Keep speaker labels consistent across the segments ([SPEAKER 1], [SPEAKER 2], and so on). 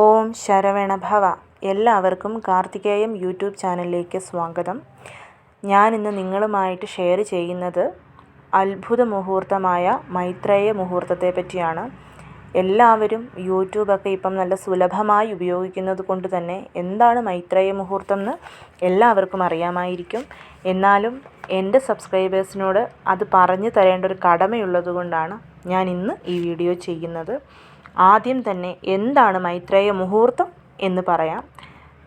[SPEAKER 1] ഓം ശരവണഭവ എല്ലാവർക്കും കാർത്തികേയം യൂട്യൂബ് ചാനലിലേക്ക് സ്വാഗതം. ഞാൻ ഇന്ന് നിങ്ങളുമായിട്ട് ഷെയർ ചെയ്യുന്നത് അത്ഭുത മുഹൂർത്തമായ മൈത്രേയ മുഹൂർത്തത്തെ പറ്റിയാണ്. എല്ലാവരും യൂട്യൂബൊക്കെ ഇപ്പം നല്ല സുലഭമായി ഉപയോഗിക്കുന്നത് കൊണ്ട് തന്നെ എന്താണ് മൈത്രേയ മുഹൂർത്തം എന്ന് എല്ലാവർക്കും അറിയാമായിരിക്കും. എന്നാലും എന്റെ സബ്സ്ക്രൈബേഴ്സിനോട് അത് പറഞ്ഞു തരേണ്ട ഒരു കടമയുള്ളതുകൊണ്ടാണ് ഞാൻ ഇന്ന് ഈ വീഡിയോ ചെയ്യുന്നത്. ആദ്യം തന്നെ എന്താണ് മൈത്രേയ മുഹൂർത്തം എന്ന് പറയാം.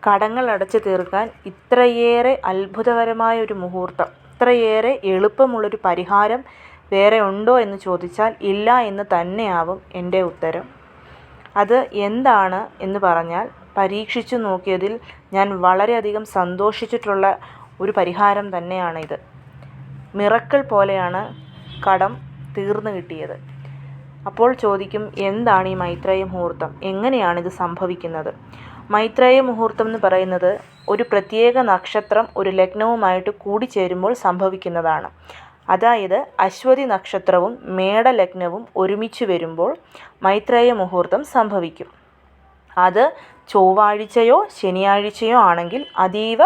[SPEAKER 1] കടങ്ങൾ അടച്ചു തീർക്കാൻ ഇത്രയേറെ അത്ഭുതകരമായ ഒരു മുഹൂർത്തം ഇത്രയേറെ എളുപ്പമുള്ളൊരു പരിഹാരം വേറെ ഉണ്ടോ എന്ന് ചോദിച്ചാൽ ഇല്ല എന്ന് തന്നെയാവും എന്റെ ഉത്തരം. അത് എന്താണ് എന്ന് പറഞ്ഞാൽ പരീക്ഷിച്ചു നോക്കിയതിൽ ഞാൻ വളരെയധികം സന്തോഷിച്ചിട്ടുള്ള ഒരു പരിഹാരം തന്നെയാണ് ഇത് മിറക്കിൾ പോലെയാണ് കടം തീർന്നു കിട്ടിയത്. അപ്പോൾ ചോദിക്കും എന്താണ് ഈ മൈത്രേയ മുഹൂർത്തം? എങ്ങനെയാണിത് സംഭവിക്കുന്നത്? മൈത്രേയ മുഹൂർത്തം എന്ന് പറയുന്നത് ഒരു പ്രത്യേക നക്ഷത്രം ഒരു ലഗ്നവുമായിട്ട് കൂടിച്ചേരുമ്പോൾ സംഭവിക്കുന്നതാണ്. അതായത് അശ്വതി നക്ഷത്രവും മേടലഗ്നവും ഒരുമിച്ച് വരുമ്പോൾ മൈത്രേയ മുഹൂർത്തം സംഭവിക്കും. അത് ചൊവ്വാഴ്ചയോ ശനിയാഴ്ചയോ ആണെങ്കിൽ അതീവ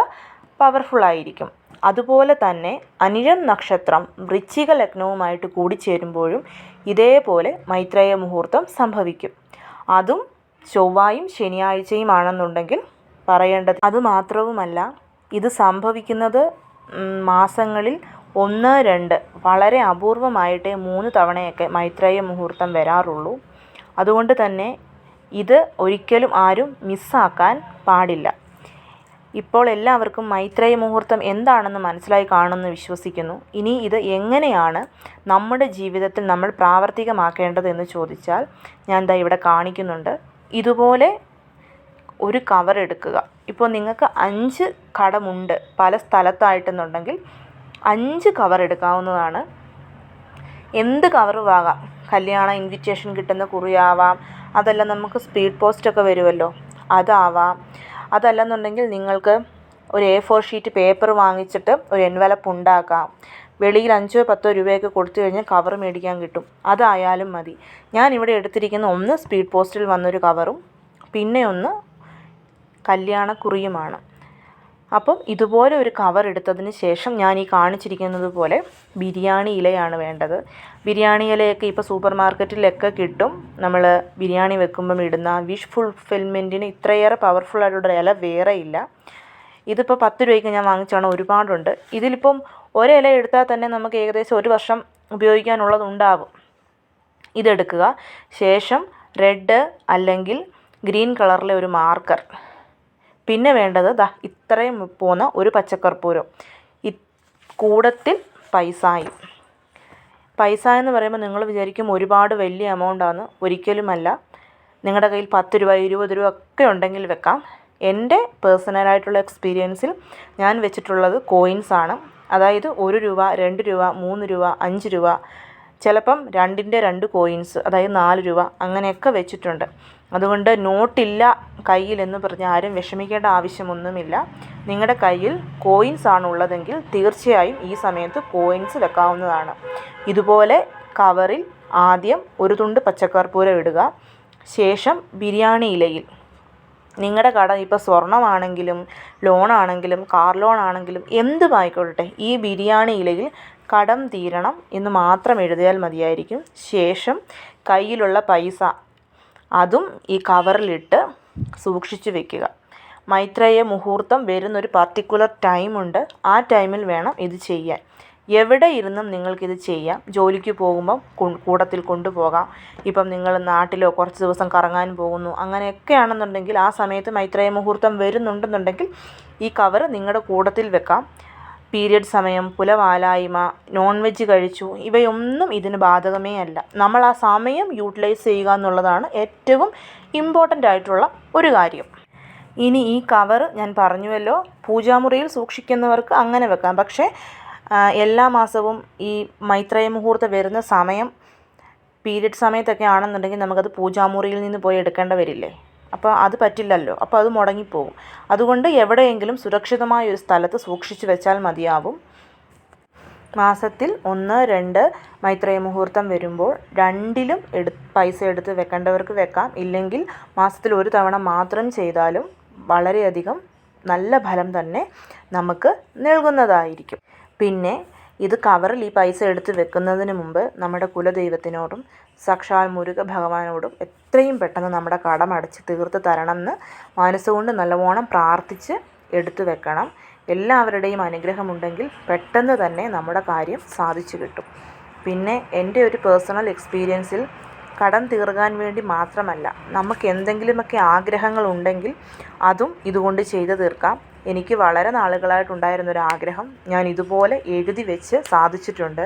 [SPEAKER 1] പവർഫുൾ ആയിരിക്കും. അതുപോലെ തന്നെ അനിഴം നക്ഷത്രം വൃശ്ചിക ലഗ്നവുമായിട്ട് കൂടിച്ചേരുമ്പോഴും ഇതേപോലെ മൈത്രേയ മുഹൂർത്തം സംഭവിക്കും. അതും ചൊവ്വായും ശനിയാഴ്ചയും ആണെന്നുണ്ടെങ്കിൽ പറയേണ്ടത് അതുമാത്രവുമല്ല ഇത് സംഭവിക്കുന്നത് മാസങ്ങളിൽ ഒന്ന് രണ്ട് വളരെ അപൂർവമായിട്ടേ മൂന്ന് തവണയൊക്കെ മൈത്രേയ മുഹൂർത്തം വരാറുള്ളൂ. അതുകൊണ്ട് തന്നെ ഇത് ഒരിക്കലും ആരും മിസ്സാക്കാൻ പാടില്ല. ഇപ്പോൾ എല്ലാവർക്കും മൈത്രേയ മുഹൂർത്തം എന്താണെന്ന് മനസ്സിലായി കാണുമെന്ന് വിശ്വസിക്കുന്നു. ഇനി ഇത് എങ്ങനെയാണ് നമ്മുടെ ജീവിതത്തിൽ നമ്മൾ പ്രാവർത്തികമാക്കേണ്ടത് എന്ന് ചോദിച്ചാൽ ഞാൻ ദാ ഇവിടെ കാണിക്കുന്നുണ്ട്. ഇതുപോലെ ഒരു കവർ എടുക്കുക. ഇപ്പോൾ നിങ്ങൾക്ക് അഞ്ച് കടമുണ്ട് പല സ്ഥലത്തായിട്ടെന്നുണ്ടെങ്കിൽ അഞ്ച് കവർ എടുക്കാവുന്നതാണ്. എന്ത് ആകാം കല്യാണ ഇൻവിറ്റേഷൻ കിട്ടുന്ന കുറിയാവാം അതല്ല നമുക്ക് സ്പീഡ് പോസ്റ്റൊക്കെ വരുമല്ലോ. അതാവാം. അതല്ലെന്നുണ്ടെങ്കിൽ നിങ്ങൾക്ക് ഒരു എ ഫോർ ഷീറ്റ് പേപ്പർ വാങ്ങിച്ചിട്ട് ഒരു എൻവലപ്പ് ഉണ്ടാക്കാം. വെളിയിൽ അഞ്ചോ പത്തോ രൂപയൊക്കെ കൊടുത്തു കഴിഞ്ഞാൽ കവർ മേടിക്കാൻ കിട്ടും. അതായാലും മതി. ഞാൻ ഇവിടെ എടുത്തിരിക്കുന്ന ഒന്ന് സ്പീഡ് പോസ്റ്റിൽ വന്നൊരു കവറും പിന്നെ ഒന്ന് കല്യാണക്കുറിയുമാണ്. അപ്പം ഇതുപോലെ ഒരു കവർ എടുത്തതിന് ശേഷം ഞാൻ ഈ കാണിച്ചിരിക്കുന്നത് പോലെ ബിരിയാണി ഇലയാണ് വേണ്ടത്. ബിരിയാണി ഇലയൊക്കെ ഇപ്പോൾ സൂപ്പർ മാർക്കറ്റിലൊക്കെ കിട്ടും. നമ്മൾ ബിരിയാണി വെക്കുമ്പം ഇടുന്ന വിഷ് ഫുൾഫിൽമെന്റിന് ഇത്രയേറെ പവർഫുൾ ആയിട്ടുള്ള ഇല വേറെ ഇല്ല. ഇതിപ്പോൾ പത്ത് രൂപയ്ക്ക് ഞാൻ വാങ്ങിച്ചാണ് ഒരുപാടുണ്ട്. ഇതിലിപ്പം ഒരില എടുത്താൽ തന്നെ നമുക്ക് ഏകദേശം ഒരു വർഷം ഉപയോഗിക്കാനുള്ളതുണ്ടാവും ഇതെടുക്കുക. ശേഷം റെഡ് അല്ലെങ്കിൽ ഗ്രീൻ കളറിലെ ഒരു മാർക്കർ പിന്നെ വേണ്ടത് ദാ ഇത്രയും പോന്ന ഒരു പച്ചക്കർപ്പൂരം. ഇ കൂടത്തിൽ പൈസായും. പൈസ എന്ന് പറയുമ്പോൾ നിങ്ങൾ വിചാരിക്കും ഒരുപാട് വലിയ എമൗണ്ടാണ് ഒരിക്കലുമല്ല. നിങ്ങളുടെ കയ്യിൽ പത്ത് രൂപ ഇരുപത് രൂപ ഒക്കെ ഉണ്ടെങ്കിൽ വെക്കാം. എന്റെ പേഴ്സണലായിട്ടുള്ള എക്സ്പീരിയൻസിൽ ഞാൻ വെച്ചിട്ടുള്ളത് കോയിൻസ് ആണ്. അതായത് ഒരു രൂപ രണ്ട് രൂപ മൂന്ന് രൂപ അഞ്ച് രൂപ. ചിലപ്പം രണ്ടിന്റെ രണ്ട് കോയിൻസ് അതായത് നാല് രൂപ അങ്ങനെയൊക്കെ വെച്ചിട്ടുണ്ട്. അതുകൊണ്ട് നോട്ടില്ല കയ്യിലെന്ന് പറഞ്ഞ് ആരും വിഷമിക്കേണ്ട ആവശ്യമൊന്നുമില്ല. നിങ്ങളുടെ കയ്യിൽ കോയിൻസ് ആണ് ഉള്ളതെങ്കിൽ തീർച്ചയായും ഈ സമയത്ത് കോയിൻസ് വെക്കാവുന്നതാണ്. ഇതുപോലെ കവറിൽ ആദ്യം ഒരു തുണ്ട് പച്ചക്കർപ്പൂരം ഇടുക ശേഷം ബിരിയാണി ഇലയിൽ. നിങ്ങളുടെ കട ഇപ്പോൾ സ്വർണമാണെങ്കിലും ലോണാണെങ്കിലും കാർ ലോൺ ആണെങ്കിലും എന്തുമായിക്കോട്ടെ ഈ ബിരിയാണി ഇലയിൽ കടം തീരണം എന്ന് മാത്രം എഴുതിയാൽ മതിയായിരിക്കും. ശേഷം കയ്യിലുള്ള പൈസ അതും ഈ കവറിലിട്ട് സൂക്ഷിച്ച് വെക്കുക. മൈത്രേയ മുഹൂർത്തം വരുന്നൊരു പർട്ടിക്കുലർ ടൈമുണ്ട് ആ ടൈമിൽ വേണം ഇത് ചെയ്യാൻ. എവിടെ ഇരുന്നും നിങ്ങൾക്കിത് ചെയ്യാം. ജോലിക്ക് പോകുമ്പം കൂടത്തിൽ കൊണ്ടുപോകാം. ഇപ്പം നിങ്ങൾ നാട്ടിലോ കുറച്ച് ദിവസം കറങ്ങാൻ പോകുന്നു. അങ്ങനെയൊക്കെ ആണെന്നുണ്ടെങ്കിൽ ആ സമയത്ത് മൈത്രേയ മുഹൂർത്തം വരുന്നുണ്ടെന്നുണ്ടെങ്കിൽ ഈ കവർ നിങ്ങളുടെ കൂടത്തിൽ വെക്കാം. പീരിയഡ് സമയം പുലവാലായ്മ നോൺ വെജ് കഴിച്ചു ഇവയൊന്നും ഇതിന് ബാധകമേ അല്ല. നമ്മൾ ആ സമയം യൂട്ടിലൈസ് ചെയ്യുക എന്നുള്ളതാണ് ഏറ്റവും ഇമ്പോർട്ടന്റ് ആയിട്ടുള്ള ഒരു കാര്യം. ഇനി ഈ കവർ ഞാൻ പറഞ്ഞുവല്ലോ പൂജാമുറിയിൽ സൂക്ഷിക്കുന്നവർക്ക് അങ്ങനെ വെക്കാം. പക്ഷേ എല്ലാ മാസവും ഈ മൈത്രേയ മുഹൂർത്തം വരുന്ന സമയം പീരിയഡ് സമയത്തൊക്കെ ആണെന്നുണ്ടെങ്കിൽ നമുക്കത് പൂജാമുറിയിൽ നിന്ന് പോയി എടുക്കേണ്ട വരില്ലേ? അപ്പോൾ അത് പറ്റില്ലല്ലോ. അപ്പോൾ അത് മുടങ്ങിപ്പോവും. അതുകൊണ്ട് എവിടെയെങ്കിലും സുരക്ഷിതമായ ഒരു സ്ഥലത്ത് സൂക്ഷിച്ചു വെച്ചാൽ മതിയാവും. മാസത്തിൽ ഒന്ന് രണ്ട് മൈത്രേയ മുഹൂർത്തം വരുമ്പോൾ രണ്ടിലും എടു പൈസ എടുത്ത് വെക്കേണ്ടവർക്ക് വെക്കാം. ഇല്ലെങ്കിൽ മാസത്തിൽ ഒരു തവണ മാത്രം ചെയ്താലും വളരെയധികം നല്ല ഫലം തന്നെ നമുക്ക് നൽകുന്നതായിരിക്കും. പിന്നെ ഇത് കവറിൽ ഈ പൈസ എടുത്ത് വെക്കുന്നതിന് മുമ്പ് നമ്മുടെ കുലദൈവത്തിനോടും സാക്ഷാൽ മുരുക ഭഗവാനോടും എത്രയും പെട്ടെന്ന് നമ്മുടെ കടം അടച്ച് തീർത്ത് തരണം എന്ന് മനസ്സുകൊണ്ട് നല്ലവണ്ണം പ്രാർത്ഥിച്ച് എടുത്തു വെക്കണം. എല്ലാവരുടെയും അനുഗ്രഹമുണ്ടെങ്കിൽ പെട്ടെന്ന് തന്നെ നമ്മുടെ കാര്യം സാധിച്ചു കിട്ടും. പിന്നെ എന്റെ ഒരു പേഴ്സണൽ എക്സ്പീരിയൻസിൽ കടം തീർക്കാൻ വേണ്ടി മാത്രമല്ല നമുക്ക് എന്തെങ്കിലുമൊക്കെ ആഗ്രഹങ്ങളുണ്ടെങ്കിൽ അതും ഇതുകൊണ്ട് ചെയ്തു തീർക്കാം. എനിക്ക് വളരെ നാളുകളായിട്ടുണ്ടായിരുന്ന ഒരു ആഗ്രഹം ഞാൻ ഇതുപോലെ എഴുതി വെച്ച് സാധിച്ചിട്ടുണ്ട്.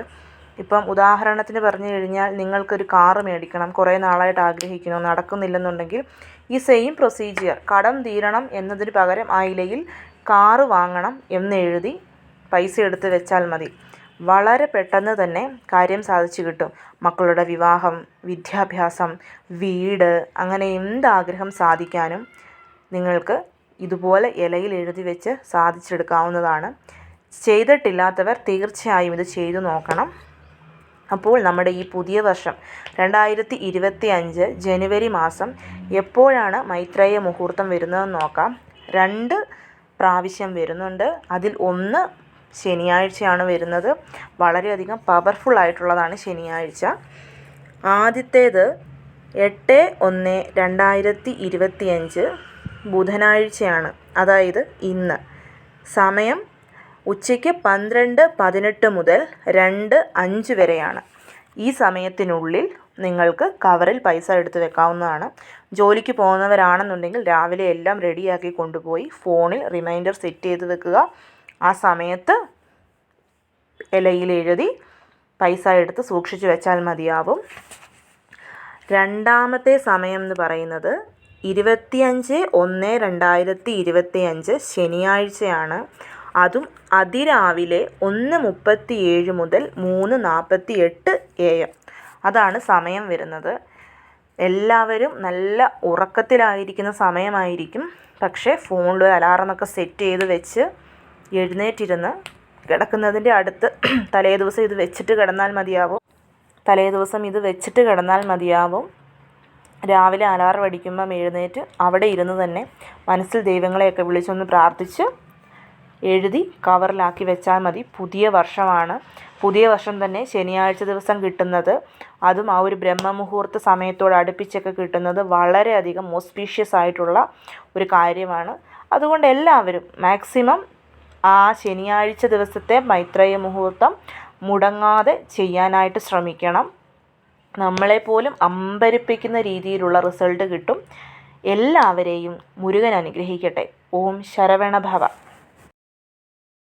[SPEAKER 1] ഇപ്പം ഉദാഹരണത്തിന് പറഞ്ഞു കഴിഞ്ഞാൽ നിങ്ങൾക്കൊരു കാറ് മേടിക്കണം കുറേ നാളായിട്ട് ആഗ്രഹിക്കുന്നു നടക്കുന്നില്ലെന്നുണ്ടെങ്കിൽ ഈ സെയിം പ്രൊസീജിയർ കടം തീരണം എന്നതിന് പകരം ആ ഇലയിൽ കാറ് വാങ്ങണം എന്നെഴുതി പൈസ എടുത്ത് വെച്ചാൽ മതി. വളരെ പെട്ടെന്ന് തന്നെ കാര്യം സാധിച്ചു കിട്ടും. മക്കളുടെ വിവാഹം വിദ്യാഭ്യാസം വീട് അങ്ങനെ എന്താഗ്രഹം സാധിക്കാനും നിങ്ങൾക്ക് ഇതുപോലെ ഇലയിൽ എഴുതി വെച്ച് സാധിച്ചെടുക്കാവുന്നതാണ്. ചെയ്തിട്ടില്ലാത്തവർ തീർച്ചയായും ഇത് ചെയ്തു നോക്കണം. അപ്പോൾ നമ്മുടെ ഈ പുതിയ വർഷം രണ്ടായിരത്തി ഇരുപത്തി അഞ്ച് ജനുവരി മാസം എപ്പോഴാണ് മൈത്രേയ മുഹൂർത്തം വരുന്നതെന്ന് നോക്കാം. രണ്ട് പ്രാവശ്യം വരുന്നുണ്ട്. അതിൽ ഒന്ന് ശനിയാഴ്ചയാണ് വരുന്നത്. വളരെയധികം പവർഫുൾ ആയിട്ടുള്ളതാണ് ശനിയാഴ്ച. ആദ്യത്തേത് എട്ട് ഒന്ന് രണ്ടായിരത്തി ഇരുപത്തി അഞ്ച് ബുധനാഴ്ചയാണ്. അതായത് ഇന്ന്. സമയം ഉച്ചയ്ക്ക് പന്ത്രണ്ട് പതിനെട്ട് മുതൽ രണ്ട് അഞ്ച് വരെയാണ്. ഈ സമയത്തിനുള്ളിൽ നിങ്ങൾക്ക് കവറിൽ പൈസ എടുത്ത് വെക്കാവുന്നതാണ്. ജോലിക്ക് പോകുന്നവരാണെന്നുണ്ടെങ്കിൽ രാവിലെ എല്ലാം റെഡിയാക്കി കൊണ്ടുപോയി ഫോണിൽ റിമൈൻഡർ സെറ്റ് ചെയ്ത് വെക്കുക. ആ സമയത്ത് ഇലയിൽ എഴുതി പൈസ എടുത്ത് സൂക്ഷിച്ചു വെച്ചാൽ മതിയാവും. രണ്ടാമത്തെ സമയം എന്ന് പറയുന്നത് ഇരുപത്തിയഞ്ച് ഒന്ന് രണ്ടായിരത്തി ഇരുപത്തി അഞ്ച് ശനിയാഴ്ചയാണ്. അതും അതിരാവിലെ ഒന്ന് മുപ്പത്തി ഏഴ് മുതൽ മൂന്ന് നാൽപ്പത്തി എട്ട് എ എം അതാണ് സമയം വരുന്നത്. എല്ലാവരും നല്ല ഉറക്കത്തിലായിരിക്കുന്ന സമയമായിരിക്കും. പക്ഷേ ഫോണിൽ അലാറമൊക്കെ സെറ്റ് ചെയ്ത് വെച്ച് എഴുന്നേറ്റിരുന്ന് കിടക്കുന്നതിന്റെ അടുത്ത് തലേ ദിവസം ഇത് വെച്ചിട്ട് കിടന്നാൽ മതിയാവും. തലേ ദിവസം ഇത് വെച്ചിട്ട് കിടന്നാൽ മതിയാവും. രാവിലെ അലാറം അടിക്കുമ്പം എഴുന്നേറ്റ് അവിടെ ഇരുന്ന് തന്നെ മനസ്സിൽ ദൈവങ്ങളെയൊക്കെ വിളിച്ചൊന്ന് പ്രാർത്ഥിച്ച് എഴുതി കവറിലാക്കി വെച്ചാൽ മതി. പുതിയ വർഷമാണ്. പുതിയ വർഷം തന്നെ ശനിയാഴ്ച ദിവസം കിട്ടുന്നത്. അതും ആ ഒരു ബ്രഹ്മമുഹൂർത്ത സമയത്തോട് അടുപ്പിച്ചൊക്കെ കിട്ടുന്നത് വളരെയധികം ഓസ്പീഷ്യസ് ആയിട്ടുള്ള ഒരു കാര്യമാണ്. അതുകൊണ്ട് എല്ലാവരും മാക്സിമം ആ ശനിയാഴ്ച ദിവസത്തെ മൈത്രേയ മുഹൂർത്തം മുടങ്ങാതെ ചെയ്യാനായിട്ട് ശ്രമിക്കണം. നമ്മളെപ്പോലും അമ്പരിപ്പിക്കുന്ന രീതിയിലുള്ള റിസൾട്ട് കിട്ടും. എല്ലാവരെയും മുരുകൻ അനുഗ്രഹിക്കട്ടെ. ഓം ശരവണഭവ.